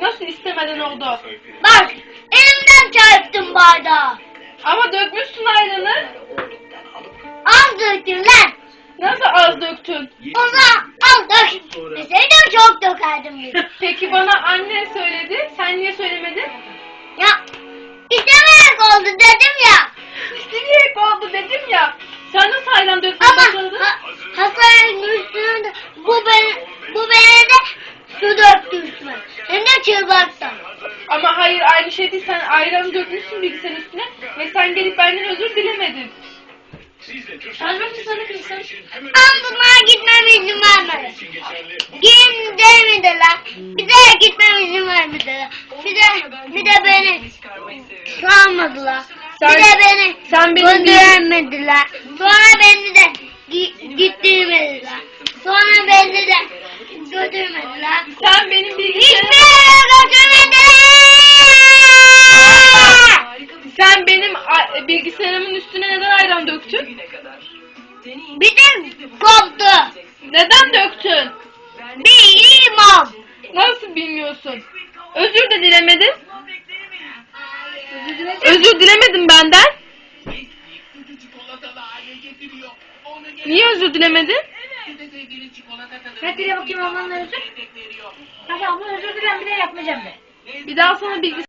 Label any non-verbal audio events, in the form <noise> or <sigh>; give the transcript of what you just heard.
Nasıl istemeden oldu? Bak elimden çarptım bardağı. Ama dökmüşsün ayranı. Az döktüm lan. Nasıl az döktün? Ona az dök. Deseydim çok dökerdim. <laughs> Peki bana annen söyledi. Sen niye söylemedin? Hayır aynı şey değil. Sen ayranı dökmüşsün bilgisayarın üstüne ve sen gelip benden özür dilemedin. Halbuki sana kızsın. Ama gitmem izin vermedi. Gidin demediler. Bir de gitmem izin vermediler. Bir de bir de beni salmadılar. Sen- bir de beni sen benim göndermediler. Sonra beni de gi- gittirmediler. Üstüne neden ayran döktün? Bir de koptu. Neden döktün? Bilmem. Nasıl bilmiyorsun? Özür de dilemedin. Özür dilemedin benden. Niye özür dilemedin? Ne dile bakayım ablanla özür? Hadi abla özür dilerim bir de yapmayacağım de. Bir daha sana bilgisayar